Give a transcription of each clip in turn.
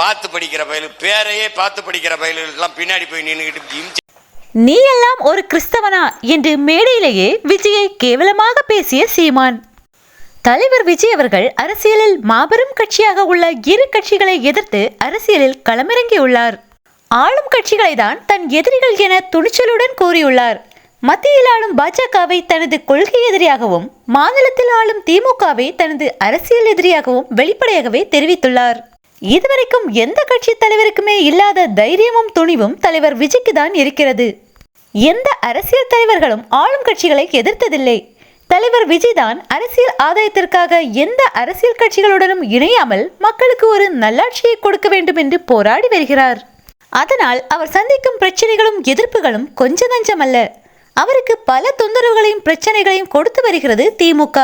பார்த்து படிக்கிற பயலு பேரையே பார்த்து படிக்கிற பயலு பின்னாடி போய் நின்றுக்கிட்டு நீ எல்லாம் ஒரு கிறிஸ்தவனா? என்று மேடையிலேயே விஜயை கேவலமாக பேசிய சீமான். தலைவர் விஜய் அவர்கள் அரசியலில் மாபெரும் கட்சியாக உள்ள இரு கட்சிகளை எதிர்த்து அரசியலில் களமிறங்கியுள்ளார். ஆளும் கட்சிகளை தான் தன் எதிரிகள் என துணிச்சலுடன் கூறியுள்ளார். மத்தியில் ஆளும் பாஜகவை தனது கொள்கை எதிரியாகவும் மாநிலத்தில் ஆளும் திமுகவை தனது அரசியல் எதிரியாகவும் வெளிப்படையாகவே தெரிவித்துள்ளார். இதுவரைக்கும் எந்த கட்சி தலைவருக்குமே இல்லாத தைரியமும் துணிவும் தலைவர் விஜய்க்கு தான் இருக்கிறது. எந்த அரசியல் தலைவர்களும் ஆளும் கட்சிகளை எதிர்த்ததில்லை. தலைவர் விஜய் தான் அரசியல் ஆதாயத்திற்காக எந்த அரசியல் கட்சிகளுடனும் இணையாமல் மக்களுக்கு ஒரு நல்லாட்சியை கொடுக்க வேண்டும் என்று போராடி வருகிறார். அதனால் அவர் சந்திக்கும் பிரச்சனைகளும் எதிர்ப்புகளும் கொஞ்ச நஞ்சமல்ல. அவருக்கு பல தொந்தரவுகளையும் பிரச்சனைகளையும் கொடுத்து வருகிறது திமுக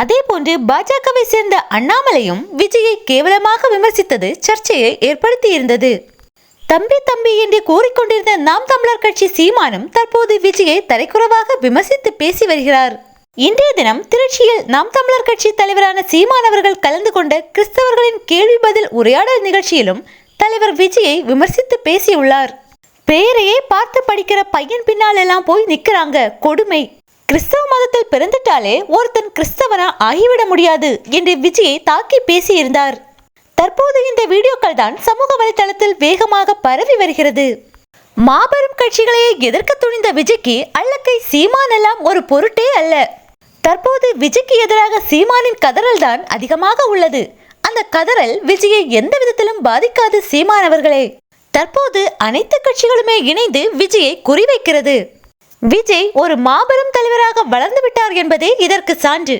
அதே போன்று பாஜகவை சேர்ந்த அண்ணாமலையும் விஜயை கேவலமாக விமர்சித்தது சர்ச்சையை ஏற்படுத்தியிருந்தது. தம்பி தம்பி என்று கூறிக்கொண்டிருந்த நாம் தமிழர் கட்சி சீமானும் தற்போது விஜயை தரைக்குறவாக விமர்சித்து பேசி வருகிறார். இன்றைய தினம் திருச்சியில் நாம் தமிழர் கட்சி தலைவரான சீமான் அவர்கள் கலந்து கொண்ட கிறிஸ்தவர்களின் கேள்வி பதில் உரையாடல் நிகழ்ச்சியிலும் தலைவர் விஜயை விமர்சித்து பேசியுள்ளார். பெயரையே பார்த்து படிக்கிற பையன் பின்னால் எல்லாம் போய் நிற்கிறாங்க கொடுமை. கிறிஸ்தவ மதத்தில் பிறந்துட்டாலே ஒருத்தன் கிறிஸ்தவனா ஆகிவிட முடியாது என்று விஜயை தாக்கி பேசியிருந்தார். தற்போது இந்த வீடியோக்கள் தான் சமூக வலைதளத்தில் வேகமாக பரவி வருகிறது. மாபெரும் கட்சிகளையே எதிர்க்க துணிந்த விஜய்க்கு அல்லக்கை சீமான் எல்லாம் ஒரு பொருட்டே அல்ல. தற்போது விஜய்க்கு எதிராக சீமானின் கதறல் தான் அதிகமாக உள்ளது. அந்த கதறல் விஜயை எந்த விதத்திலும் பாதிக்காது சீமான் அவர்களே. தற்போது அனைத்து கட்சிகளுமே இணைந்து விஜயை குறிவைக்கிறது. விஜய் ஒரு மாபெரும் தலைவராக வளர்ந்து விட்டார் என்பதே இதற்கு சான்று.